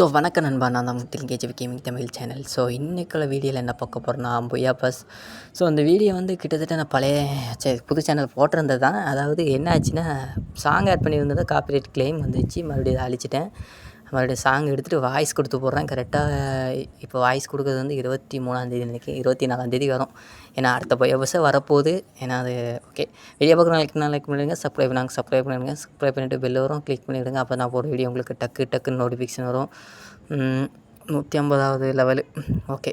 So வணக்கம் நண்பா. நான் தான் முத்தில் KGV gaming Tamil channel. So இன்றைக்குள்ள வீடியோவில் என்ன பார்க்க போகிறேன்னா பொய்யா பஸ் ஸோ அந்த வீடியோ வந்து கிட்டத்தட்ட நான் பழைய சரி புது சேனல் போட்டிருந்தது தான். அதாவது என்ன ஆச்சுன்னா சாங் ஆட் பண்ணியிருந்ததை காப்பிரைட் கிளைம் வந்துச்சு. மறுபடியும் அழிச்சிட்டேன். மறுபடியும் சாங் எடுத்துகிட்டு வாய்ஸ் கொடுத்து போடுறேன். கரெக்டாக இப்போ வாய்ஸ் கொடுக்குறது வந்து இருபத்தி மூணாந்தேதி நினைக்கி இருபத்தி நாலாந்தேதி வரும். ஏன்னா அடுத்த பொய்யா பஸ்ஸை வரப்போகுது? ஏன்னா அது ஓகே வெளியே பார்க்குற லைக் லைக் பண்ணிவிடுங்க சப்ஸ்கிரைப் நாங்கள் சப்ஸ்கிரைப் பண்ணிவிடுங்க சப்ஸ்கிரைப் பண்ணிவிட்டு பெல் வரும். கிளிக் பண்ணிவிடுங்க அப்போ நான் போகிற வீடியோ உங்களுக்கு டக்கு டக்குன்னு நோட்டிஃபிகேஷன் வரும். நூற்றி ஐம்பதாவது லெவலு ஓகே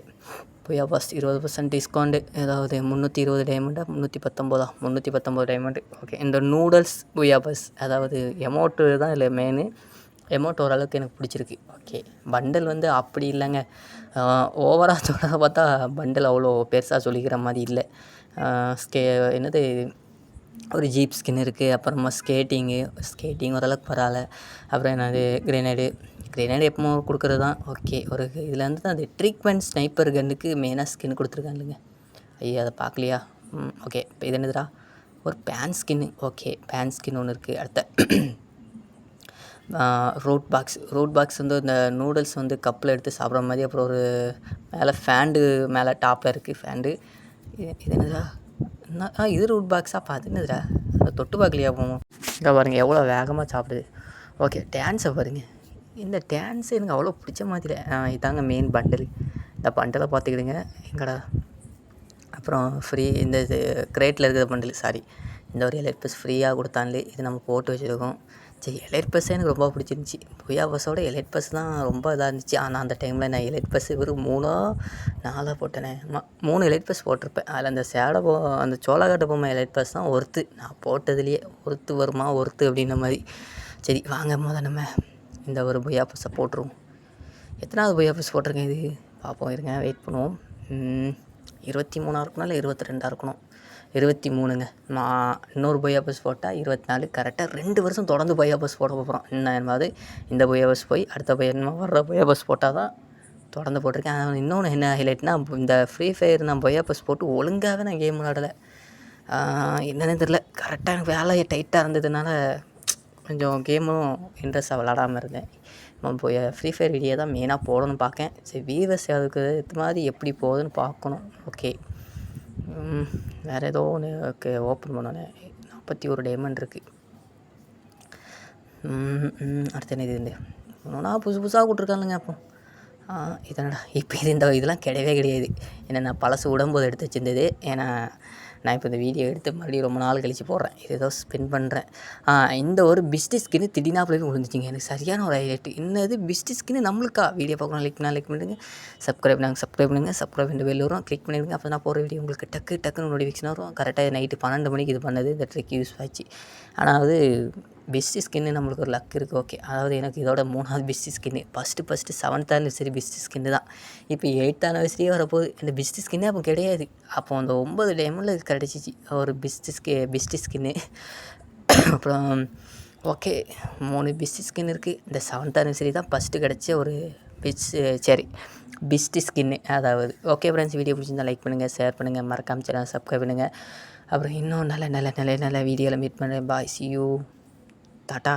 பொய்யா பஸ் இருபது பர்சன்ட் டிஸ்கவுண்ட்டு ஏதாவது முந்நூற்றி இருபது டைமண்டா முந்நூற்றி பத்தொம்போதா முந்நூற்றி பத்தொம்போது டைமண்டு ஓகே இந்த நூடுல்ஸ் பொய்யா பஸ் அதாவது எமௌண்ட்டு தான் இல்லை மெயினு அமௌண்ட் ஓரளவுக்கு எனக்கு பிடிச்சிருக்கு. ஓகே பண்டல் வந்து அப்படி இல்லைங்க. ஓவராக சொல்கிறத பார்த்தா பண்டல் அவ்வளோ பெருசாக சொல்லிக்கிற மாதிரி இல்லை. ஸ்கே என்னது ஒரு ஜீப் ஸ்கின் இருக்குது அப்புறமா ஸ்கேட்டிங்கு ஸ்கேட்டிங் ஓரளவுக்கு பரவாயில்ல. அப்புறம் என்னது கிரேனேடு கிரேனேடு எப்பவும் கொடுக்குறது தான். ஓகே ஒரு இதில் வந்து தான் அது ட்ரீட்மெண்ட் ஸ்னைப்பர் கன்னுக்கு மெயினாக ஸ்கின் கொடுத்துருக்காங்க இல்லைங்க. ஐயா அதை பார்க்கலையா? ம் ஓகே இப்போ இது என்னதுடா? ஒரு pan skin okay pan skin ஒன்று இருக்குது அடுத்த. ரோட் பாக்ஸ் ரோட் பாக்ஸ் வந்து இந்த நூடுல்ஸ் வந்து கப்பில் எடுத்து சாப்பிட்ற மாதிரி அப்புறம் ஒரு மேலே ஃபேண்டு மேலே டாப்பில் இருக்குது ஃபேண்டு இது இது என்னதுடா? என்ன? ஆ இது ரூட் பாக்ஸாக பார்த்து என்னதுடா? அந்த தொட்டு பார்க்கலையா போவோம் இங்கே பாருங்கள் எவ்வளோ வேகமாக சாப்பிடுது. ஓகே டான்ஸை பாருங்கள் இந்த டான்ஸ் எனக்கு அவ்வளோ பிடிச்ச மாதிரி இதாங்க மெயின் பண்டல் இந்த பண்டலை பார்த்துக்கிடுங்க. எங்கடா? அப்புறம் ஃப்ரீ இந்த இது கிரேட்டில் இருக்கிற பண்டல் சாரி இந்த ஒரு எலக்ட்ரிஸ் ஃப்ரீயாக கொடுத்தாங்களே இது நம்ம போட்டு வச்சுருக்கோம். சரி எலைட் பஸ்ஸே எனக்கு ரொம்ப பிடிச்சிருந்துச்சி. பொய்யா பஸ்ஸோட எலைட் பஸ் தான் ரொம்ப இதாக இருந்துச்சு. ஆனால் அந்த டைமில் நான் எலைட் பஸ் வெறும் மூணோ நாலாக போட்டேனே. ஆமாம் மூணு எலைட் பஸ் போட்டிருப்பேன். அதில் அந்த சேடை போ அந்த சோளக்காட்டு பொம்மை எலைட் பஸ் தான் ஒர்த்து. நான் போட்டதுலேயே ஒர்த்து வருமா ஒர்த்து அப்படின்ற மாதிரி. சரி வாங்க முத நம்ம இந்த ஒரு பொய்யா பஸ்ஸை போட்டுருவோம். எத்தனாவது புயா பஸ் போட்டிருக்கேன் இது? பார்ப்போம் இருங்க வெயிட் பண்ணுவோம். இருபத்தி மூணாக இருக்கணும் இல்லை இருபத்தி ரெண்டாக இருக்கணும்? இருபத்தி மூணுங்க. நான் இன்னொரு பொய்யா பஸ் போட்டால் இருபத்தி நாலு. கரெக்டாக ரெண்டு வருஷம் தொடர்ந்து பொய்யா பஸ் போட போகிறோம் என்னமாவது இந்த பொய்யா பஸ் போய் அடுத்த பொய்யா வர்ற பொய்யா பஸ் போட்டால் தான் தொடர்ந்து போட்டிருக்கேன். இன்னொன்று என்ன ஹைலைட்னா இந்த ஃப்ரீ ஃபயர் நான் பொய்யா பஸ் போட்டு ஒழுங்காகவே நான் கேம் விளாடலை என்னன்னு தெரில கரெக்டாக எனக்கு வேலை டைட்டாக இருந்ததுனால கொஞ்சம் கேமும் இன்ட்ரெஸ்ட்டாக விளாடாமல் இருந்தேன். நம்ம போய் ஃப்ரீ ஃபயர் வீடியோ தான் மெயினாக போடணும்னு பார்க்கேன் சரி வீவர்ஸ் அதுக்கு இது மாதிரி எப்படி போகுதுன்னு பார்க்கணும் ஓகே வேறு ஏதோ ஒன்று ஓப்பன் பண்ணோன்னே. நாற்பத்தி ஒரு டைமண்ட் இருக்குது அடுத்து என்ன இது? ஒன்றா புதுசு புதுசாக கொடுத்துருக்காங்க அப்போ. இதனடா இப்போ இது இந்த இதெல்லாம் கிடையவே கிடையாது. ஏன்னா நான் பழசு உடம்போது எடுத்து வச்சிருந்தது. ஏன்னா நான் இப்போ இந்த வீடியோ எடுத்து மறுபடியும் ரொம்ப நாள் கழித்து போடுறேன். இது ஏதோ ஸ்பெண்ட் பண்ணுறேன் இந்த ஒரு பிஸ்டி ஸ்கின்னு திடீர்னாப்பில் விழுந்துச்சிங்க எனக்கு சரியான ஒரு ஹைலைட் என்னது பிஸ்டி ஸ்கின்னு நம்மளுக்கா? வீடியோ பார்க்கணும் லைக் பண்ணால் லைக் பண்ணுங்கள் சப்ஸ்கிரைப் நாங்கள் சப்ஸ்கிரைப் பண்ணுங்கள் சப்ஸ்கிரைப் பண்ணி வெளில வரும். கிளிக் பண்ணிவிடுங்க அப்போ நான் போகிற வீடியோ உங்களுக்கு டக்கு டக்குன்னு நோட்டிஃபிகேஷன் வரும். கரெக்டாக நைட்டு பன்னெண்டு மணிக்கு இது பண்ணது. இந்த ட்ரிக் யூஸ் ஆச்சு. ஆனால் அது பெஸ்ட்டு ஸ்கின்னு நம்மளுக்கு ஒரு லக் இருக்குது ஓகே அதாவது எனக்கு இதோட மூணாவது best skin first first seventh anniversary best skin தான். இப்போ எயித் ஆனிவர்சரியே வரப்போகுது. இந்த பெஸ்ட்டு ஸ்கின்னே அப்போ கிடையாது. அப்போ அந்த ஒம்பது டைமில் இது கிடச்சிச்சு. ஒரு பெஸ்ட்டு ஸ்கி பெஸ்ட்டு ஸ்கின்னு அப்புறம் ஓகே மூணு பெஸ்ட்டு ஸ்கின் இருக்குது இந்த செவன்த் ஆனிவர்சரி தான் ஃபஸ்ட்டு கிடச்ச ஒரு பெஸ் சரி பெஸ்ட்டு ஸ்கின்னு அதாவது. ஓகே ஃப்ரெண்ட்ஸ் வீடியோ பிடிச்சிருந்தா லைக் பண்ணுங்கள் ஷேர் பண்ணுங்கள் மறக்காமல் சேனல் சப்ஸ்கிரைப் பண்ணுங்கள் அப்புறம் இன்னும் நல்ல நல்ல நல்ல நல்ல வீடியோவில் மீட் பண்ணுறேன் பாய் சி யூ টাটা